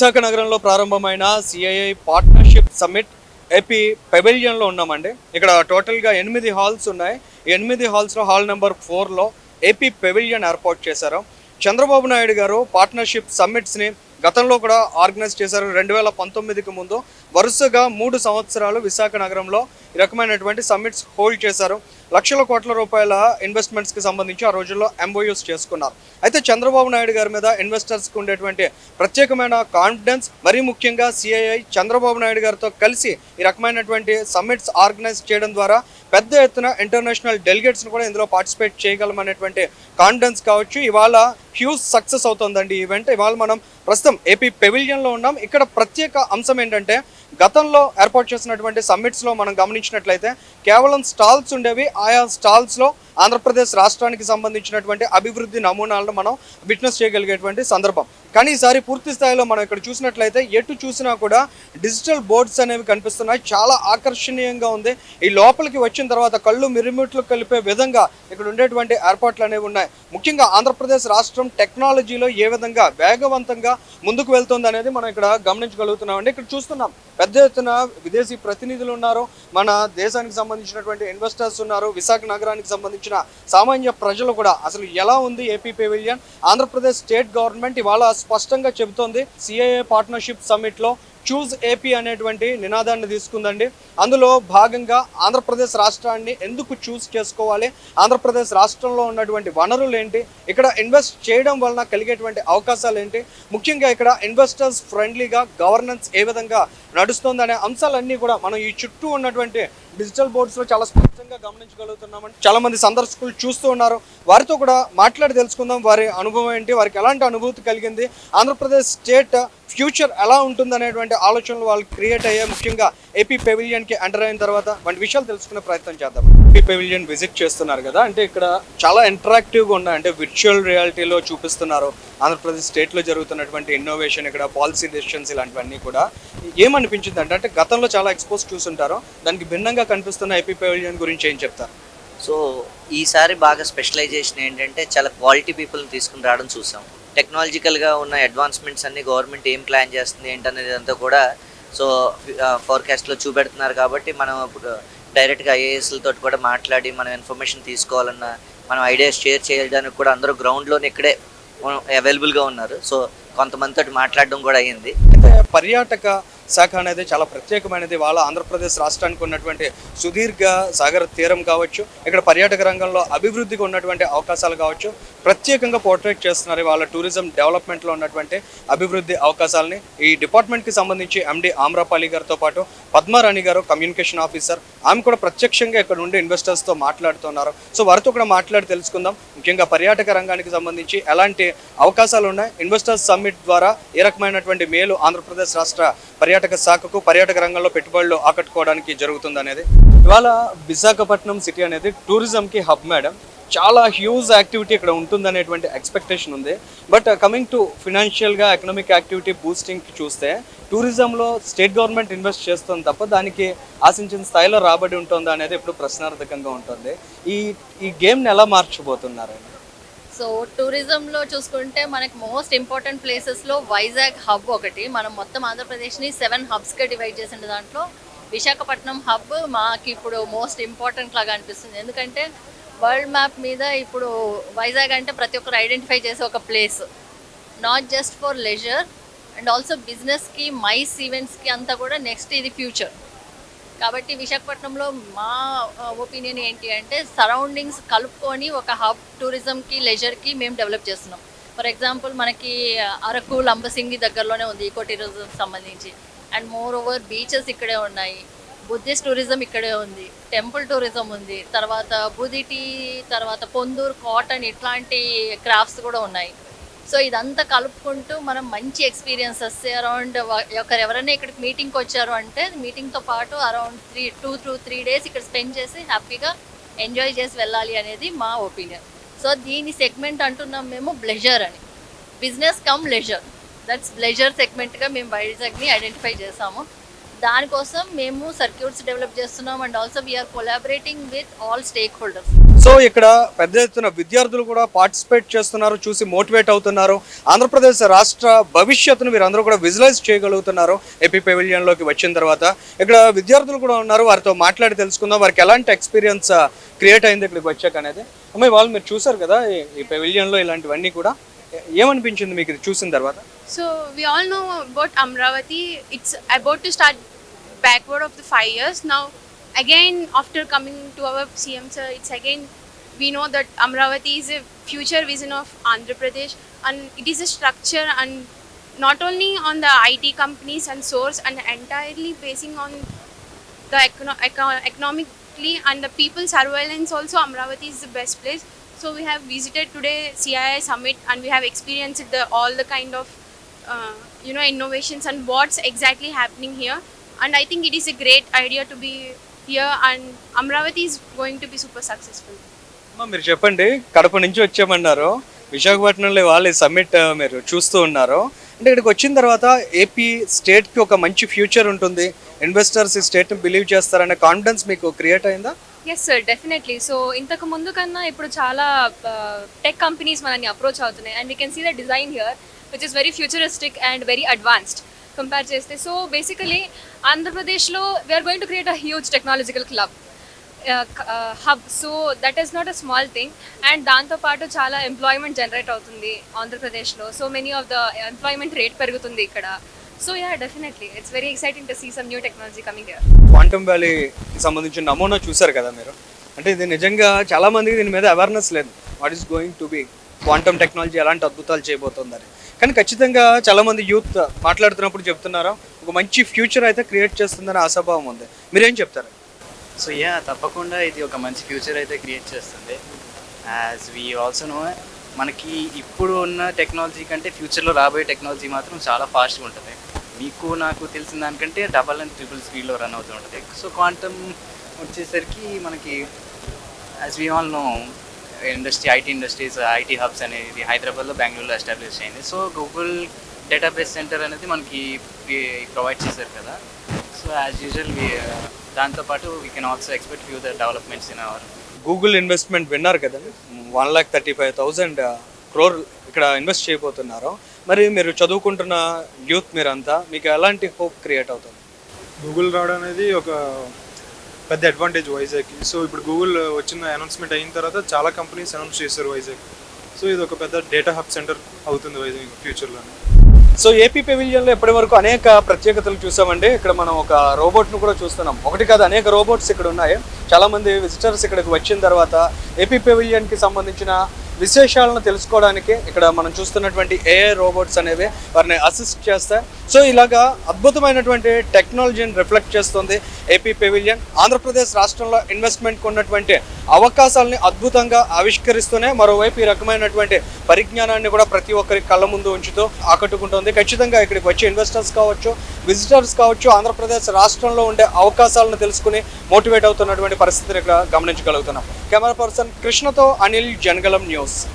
విశాఖ నగరంలో ప్రారంభమైన CII partnership summit AP పెవిలియన్లో ఉన్నామండి. ఇక్కడ టోటల్గా ఎనిమిది హాల్స్ ఉన్నాయి. ఎనిమిది హాల్స్లో హాల్ నెంబర్ ఫోర్లో ఏపీ పెవిలియన్ ఏర్పాటు చేశారు. చంద్రబాబు నాయుడు గారు పార్ట్నర్షిప్ సమ్మిట్స్ని గతంలో కూడా ఆర్గనైజ్ చేశారు. రెండు వేల పంతొమ్మిదికి ముందు వరుసగా మూడు సంవత్సరాలు విశాఖ నగరంలో ఈ రకమైనటువంటి సమ్మిట్స్ హోల్డ్ చేశారు. లక్షల కోట్ల రూపాయల ఇన్వెస్ట్మెంట్స్కి సంబంధించి ఆ రోజుల్లో ఎంఓయూస్ చేసుకున్నారు. అయితే చంద్రబాబు నాయుడు గారి మీద ఇన్వెస్టర్స్కి ఉండేటువంటి ప్రత్యేకమైన కాన్ఫిడెన్స్ మరీ ముఖ్యంగా సిఐఐ చంద్రబాబు నాయుడు గారితో కలిసి ఈ రకమైనటువంటి సమ్మిట్స్ ఆర్గనైజ్ చేయడం ద్వారా పెద్ద ఎత్తున ఇంటర్నేషనల్ డెలిగేట్స్ని కూడా ఇందులో పార్టిసిపేట్ చేయగలమనేటువంటి కాన్ఫిడెన్స్ కావచ్చు. ఇవాళ హ్యూజ్ సక్సెస్ అవుతుందండి ఈవెంట్ ఇవాళ మనం ప్రస్తుతం ఏపీ పెవిలియన్లో ఉన్నాం. ఇక్కడ ప్రత్యేక అంశం ఏంటంటే గతంలో ఏర్పాటు చేసినటువంటి సమ్మిట్స్లో మనం గమనించినట్లయితే కేవలం స్టాల్స్ ఉండేవి. ఆయా స్టాల్స్లో ఆంధ్రప్రదేశ్ రాష్ట్రానికి సంబంధించినటువంటి అభివృద్ధి నమూనాలను మనం విట్నెస్ చేయగలిగేటువంటి సందర్భం. కానీ ఈసారి పూర్తి స్థాయిలో మనం ఇక్కడ చూసినట్లయితే ఎటు చూసినా కూడా డిజిటల్ బోర్డ్స్ అనేవి కనిపిస్తున్నాయి. చాలా ఆకర్షణీయంగా ఉంది. ఈ లోపలికి వచ్చిన తర్వాత కళ్ళు మిరుమిట్లు కలిపే విధంగా ఇక్కడ ఉండేటువంటి ఏర్పాట్లు అనేవి ఉన్నాయి. ముఖ్యంగా ఆంధ్రప్రదేశ్ రాష్ట్రం టెక్నాలజీలో ఏ విధంగా వేగవంతంగా ముందుకు వెళ్తుంది అనేది మనం ఇక్కడ గమనించగలుగుతున్నామండి. ఇక్కడ చూస్తున్నాం పెద్ద ఎత్తున విదేశీ ప్రతినిధులు ఉన్నారు. మన దేశానికి సంబంధించినటువంటి ఇన్వెస్టర్స్ ఉన్నారు. విశాఖ నగరానికి సంబంధించిన సామాన్య ప్రజలు కూడా అసలు ఎలా ఉంది AP pavilion Andhra Pradesh state government ఇవాళ స్పష్టంగా చెబుతోంది. సిఐఏ పార్ట్నర్షిప్ సమ్మిట్లో చూజ్ ఏపీ అనేటువంటి నినాదాన్ని తీసుకుందండి. అందులో భాగంగా ఆంధ్రప్రదేశ్ రాష్ట్రాన్ని ఎందుకు చూస్ చేసుకోవాలి? ఆంధ్రప్రదేశ్ రాష్ట్రంలో ఉన్నటువంటి వనరులు ఏంటి? ఇక్కడ ఇన్వెస్ట్ చేయడం వలన కలిగేటువంటి అవకాశాలు ఏంటి? ముఖ్యంగా ఇక్కడ ఇన్వెస్టర్స్ ఫ్రెండ్లీగా గవర్నెన్స్ ఏ విధంగా నడుస్తుంది అనే అంశాలన్నీ కూడా మనం ఈ చుట్టూ ఉన్నటువంటి డిజిటల్ బోర్డ్స్లో చాలా స్పష్టంగా గమనించగలుగుతున్నామని చాలా మంది సందర్శకులు చూస్తూ ఉన్నారు. వారితో కూడా మాట్లాడి తెలుసుకుందాం. వారి అనుభవం ఏంటి? వారికి ఎలాంటి అనుభూతి కలిగింది? ఆంధ్రప్రదేశ్ స్టేట్ ఫ్యూచర్ ఎలా ఉంటుందనేటువంటి ఆలోచనలు వాళ్ళు క్రియేట్ అయ్యాయి ముఖ్యంగా ఏపీ పెవిలియన్కి ఎంటర్ అయిన తర్వాత వంటి విషయాలు తెలుసుకునే ప్రయత్నం చేద్దాం. ఏపీ పెవిలియన్ విజిట్ చేస్తున్నారు కదా అంటే ఇక్కడ చాలా ఇంటరాక్టివ్గా ఉన్నాయి. అంటే విర్చువల్ రియాలిటీలో చూపిస్తున్నారు. ఆంధ్రప్రదేశ్ స్టేట్లో జరుగుతున్నటువంటి ఇన్నోవేషన్ ఇక్కడ పాలసీ డెసిషన్స్ ఇలాంటివన్నీ కూడా. ఏమనిపించింది అంటే అంటే గతంలో చాలా ఎక్స్పోజ్ చూసుంటారు. దానికి భిన్నంగా కనిపిస్తున్న ఏపీ పెవిలియన్ గురించి ఏం చెప్తారు సో ఈసారి బాగా స్పెషలైజేషన్ ఏంటంటే చాలా క్వాలిటీ పీపుల్ని తీసుకుని రావడం చూసాం. టెక్నాలజికల్గా ఉన్న అడ్వాన్స్మెంట్స్ అన్ని గవర్నమెంట్ ఏం ప్లాన్ చేస్తుంది ఏంటనేది అంతా కూడా సో ఫోర్కాస్ట్లో చూపెడుతున్నారు కాబట్టి మనం ఇప్పుడు డైరెక్ట్గా ఐఏఎస్లతో కూడా మాట్లాడి మనం ఇన్ఫర్మేషన్ తీసుకోవాలన్నా మనం ఐడియాస్ షేర్ చేయడానికి కూడా అందరూ గ్రౌండ్లోనే ఇక్కడే అవైలబుల్గా ఉన్నారు. సో కొంతమందితో మాట్లాడడం కూడా అయ్యింది. అయితే పర్యాటక శాఖ అనేది చాలా ప్రత్యేకమైనది. వాళ్ళ ఆంధ్రప్రదేశ్ రాష్ట్రానికి ఉన్నటువంటి సుదీర్ఘ సాగర తీరం కావచ్చు ఇక్కడ పర్యాటక రంగంలో అభివృద్ధికి ఉన్నటువంటి అవకాశాలు కావచ్చు ప్రత్యేకంగా పోర్ట్రేట్ చేస్తున్నారు వాళ్ళ టూరిజం డెవలప్మెంట్లో ఉన్నటువంటి అభివృద్ధి అవకాశాలని. ఈ డిపార్ట్మెంట్కి సంబంధించి ఎండి ఆమ్రపాలి గారితో పాటు పద్మారాణి గారు కమ్యూనికేషన్ ఆఫీసర్ ఆమె కూడా ప్రత్యక్షంగా ఇక్కడ ఉండి ఇన్వెస్టర్స్తో మాట్లాడుతున్నారు. సో వారితో కూడా మాట్లాడి తెలుసుకుందాం. ముఖ్యంగా పర్యాటక రంగానికి సంబంధించి ఎలాంటి అవకాశాలు ఉన్నాయి? ఇన్వెస్టర్స్ సమ్మిట్ ద్వారా ఏ రకమైనటువంటి మేలు ఆంధ్రప్రదేశ్ రాష్ట్ర పర్యాటక పర్యాటక శాఖకు పర్యాటక రంగంలో పెట్టుబడులు ఆకట్టుకోవడానికి జరుగుతుంది అనేది ఇవాళ విశాఖపట్నం సిటీ అనేది టూరిజంకి హబ్ మేడం. చాలా హ్యూజ్ యాక్టివిటీ ఇక్కడ ఉంటుందనేటువంటి ఎక్స్పెక్టేషన్ ఉంది. బట్ కమింగ్ టు ఫినాన్షియల్గా ఎకనామిక్ యాక్టివిటీ బూస్టింగ్కి చూస్తే టూరిజంలో స్టేట్ గవర్నమెంట్ ఇన్వెస్ట్ చేస్తుంది తప్ప దానికి ఆశించిన స్థాయిలో రాబడి ఉంటుందా అనేది ఎప్పుడు ప్రశ్నార్థకంగా ఉంటుంది. ఈ ఈ గేమ్ని ఎలా మార్చబోతున్నారు? సో టూరిజంలో చూసుకుంటే మనకి మోస్ట్ ఇంపార్టెంట్ ప్లేసెస్లో వైజాగ్ హబ్ ఒకటి. మనం మొత్తం ఆంధ్రప్రదేశ్ని సెవెన్ హబ్స్గా డివైడ్ చేసిన దాంట్లో. విశాఖపట్నం హబ్ మాకు ఇప్పుడు మోస్ట్ ఇంపార్టెంట్ లాగా అనిపిస్తుంది. ఎందుకంటే వరల్డ్ మ్యాప్ మీద ఇప్పుడు వైజాగ్ అంటే ప్రతి ఒక్కరు ఐడెంటిఫై చేసే ఒక place. Not just for leisure and also బిజినెస్కి మైస్ ఈవెంట్స్కి అంతా కూడా నెక్స్ట్ ఇది ఫ్యూచర్ కాబట్టి విశాఖపట్నంలో మా ఒపీనియన్ ఏంటి అంటే సరౌండింగ్స్ కలుపుకొని ఒక హబ్ టూరిజంకి లెజర్కి మేము డెవలప్ చేస్తున్నాం. ఫర్ ఎగ్జాంపుల్ మనకి అరకు లంబసింగి దగ్గరలోనే ఉంది ఈకో టూరిజం సంబంధించి. అండ్ మోర్ ఓవర్ బీచెస్ ఇక్కడే ఉన్నాయి. బుద్ధిస్ట్ టూరిజం ఇక్కడే ఉంది. టెంపుల్ టూరిజం ఉంది. తర్వాత బుదిటి తర్వాత పొందూరు కాటన్ ఇట్లాంటి క్రాఫ్ట్స్ కూడా ఉన్నాయి. సో ఇదంతా కలుపుకుంటూ మనం మంచి ఎక్స్పీరియన్సెస్ అరౌండ్ ఒకరు ఎవరైనా ఇక్కడికి మీటింగ్కి వచ్చారు అంటే మీటింగ్తో పాటు around three two two three days ఇక్కడ స్పెండ్ చేసి హ్యాపీగా ఎంజాయ్ చేసి వెళ్ళాలి అనేది మా ఒపీనియన్ సో దీని సెగ్మెంట్ అంటున్నాం మేము బ్లెజర్ అని. Business come leisure that's bleisure సెగ్మెంట్గా మేము వైజాగ్ని ఐడెంటిఫై చేసాము. దానికోసం మేము సర్క్యూట్స్ డెవలప్ చేస్తున్నాం and also we're collaborating with all stakeholders so ఇక్కడ పెద్ద ఎత్తున విద్యార్థులు కూడా పార్టిసిపేట్ చేస్తున్నారు చూసి మోటివేట్ అవుతున్నారు. ఆంధ్రప్రదేశ్ రాష్ట్ర భవిష్యత్తును వీరందరూ కూడా విజువలైజ్ చేయగలుగుతున్నారు. ఏపీ పెవిలియన్లోకి వచ్చిన తర్వాత. ఇక్కడ విద్యార్థులు కూడా ఉన్నారు వారితో మాట్లాడి తెలుసుకుందాం. వారికి ఎలాంటి ఎక్స్పీరియన్స్ uh, క్రియేట్ అయింది ఇక్కడికి వచ్చాక అనేది. అమ్మాయి వాళ్ళు మీరు చూసారు కదా ఈ- పెవిలియన్లో ఇలాంటివన్నీ కూడా. ఏమనిపించింది మీకు ఇది చూసిన తర్వాత? So we all know about Amaravati it's about to start backward of the five years now again after coming to our CM sir, it's again we know that Amravati is a future vision of Andhra Pradesh and it is a structure and not only on the IT companies and source and entirely basing on the econo- eco- economically and the people surveillance also Amravati is the best place. So we have visited today CII summit and we have experienced the all the kind of uh, you know innovations and what's exactly happening here. And I think it is a great idea to be here and Amravati is going to be super successful. అమ్మా మీరు చెప్పండి కడప నుంచి వచ్చామన్నారు. విశాఖపట్నంలో వాళ్ళు summit మీరు చూస్తూ ఉన్నారు. అంటే ఇక్కడికి వచ్చిన తర్వాత ఏపీ స్టేట్కి ఒక మంచి ఫ్యూచర్ ఉంటుంది. ఇన్వెస్టర్స్ ఈ స్టేట్ని బిలీవ్ చేస్తారనే కాన్ఫిడెన్స్ మీకు క్రియేట్ అయిందా? ఎస్ సార్ డెఫినెట్లీ సో ఇంతకు ముందు కన్నా ఇప్పుడు చాలా టెక్ కంపెనీస్ మనల్ని అప్రోచ్ అవుతున్నాయి. And we can see the design here which is very futuristic and very advanced compare చేస్తే. సో బేసికలీ ఆంధ్రప్రదేశ్లో we're going to create a huge technological club hub so that is not a small thing and దాంతోపాటు చాలా employment generate అవుతుంది ఆంధ్రప్రదేశ్లో so many of the employment rate పెరుగుతుంది ఇక్కడ. So yeah definitely it's very exciting to see some new technology coming year quantum వ్యాలీకి సంబంధించిన నమూనా చూశారు కదా మీరు? అంటే ఇది నిజంగా చాలా మందికి దీని మీద అవేర్నెస్ లేదు. What is going to be quantum technology ఎలాంటి అద్భుతాలు చేయబోతుందని. కానీ ఖచ్చితంగా చాలామంది యూత్ మాట్లాడుతున్నప్పుడు చెప్తున్నారు ఒక మంచి ఫ్యూచర్ అయితే క్రియేట్ చేస్తుందని ఆశాభావం ఉంది. మీరేం చెప్తారు? సో యా తప్పకుండా ఇది ఒక మంచి ఫ్యూచర్ అయితే క్రియేట్ చేస్తుంది. యాజ్ వీ ఆల్సో నో మనకి ఇప్పుడు ఉన్న టెక్నాలజీ కంటే ఫ్యూచర్లో రాబోయే టెక్నాలజీ మాత్రం చాలా ఫాస్ట్గా ఉంటుంది. మీకు నాకు తెలిసిన దానికంటే డబల్ అండ్ ట్రిపుల్ స్పీడ్లో రన్ అవుతూ ఉంటుంది. సో క్వాంటమ్ వచ్చేసరికి మనకి as we all know industry IT industries IT hubs అనేది హైదరాబాద్లో బెంగళూరులో ఎస్టాబ్లిష్ అయింది సో గూగుల్ డేటాబేస్ సెంటర్ అనేది మనకి ప్రొవైడ్ చేశారు కదా. సో యాజ్ యూజువల్ దాంతోపాటు we can also expect few the developments in our Google investment విన్నారు కదండి one lakh thirty five thousand crore ఇక్కడ ఇన్వెస్ట్ చేయబోతున్నారు. మరి మీరు చదువుకుంటున్న యూత్ మీరంతా మీకు ఎలాంటి హోప్ క్రియేట్ అవుతుంది? గూగుల్ రావడం అనేది ఒక పెద్ద అడ్వాంటేజ్ వైజాగ్కి సో ఇప్పుడు గూగుల్ వచ్చిన అనౌన్స్మెంట్ అయిన తర్వాత చాలా కంపెనీస్ అనౌన్స్ చేశారు వైజాగ్ సో ఇది ఒక పెద్ద డేటా హబ్ సెంటర్ అవుతుంది వైజాగ్ ఫ్యూచర్లోనే సో ఏపీ పెవిలియన్లో ఇప్పటి వరకు అనేక ప్రత్యేకతలు చూసామండి. ఇక్కడ మనం ఒక రోబోట్ను కూడా చూస్తున్నాం. ఒకటి కాదు అనేక రోబోట్స్ ఇక్కడ ఉన్నాయి. చాలామంది విజిటర్స్ ఇక్కడికి వచ్చిన తర్వాత ఏపీ పెవిలియన్కి సంబంధించిన విశేషాలను తెలుసుకోవడానికి ఇక్కడ మనం చూస్తున్నటువంటి ఏఐ రోబోట్స్ అనేవి వారిని అసిస్ట్ చేస్తాయి. సో ఇలాగా అద్భుతమైనటువంటి టెక్నాలజీని రిఫ్లెక్ట్ చేస్తుంది. ఏపీ పెవిలియన్ ఆంధ్రప్రదేశ్ రాష్ట్రంలో ఇన్వెస్ట్మెంట్కి ఉన్నటువంటి అవకాశాలని అద్భుతంగా ఆవిష్కరిస్తూనే మరోవైపు ఈ రకమైనటువంటి పరిజ్ఞానాన్ని కూడా ప్రతి ఒక్కరి కళ్ళ ముందు ఉంచుతూ ఆకట్టుకుంటుంది. ఖచ్చితంగా ఇక్కడికి వచ్చే ఇన్వెస్టర్స్ కావచ్చు విజిటర్స్ కావచ్చు ఆంధ్రప్రదేశ్ రాష్ట్రంలో ఉండే అవకాశాలను తెలుసుకుని మోటివేట్ అవుతున్నటువంటి పరిస్థితిని ఇక్కడ గమనించగలుగుతున్నాం. కెమెరా పర్సన్ కృష్ణతో అనిల్ జనగలం న్యూస్.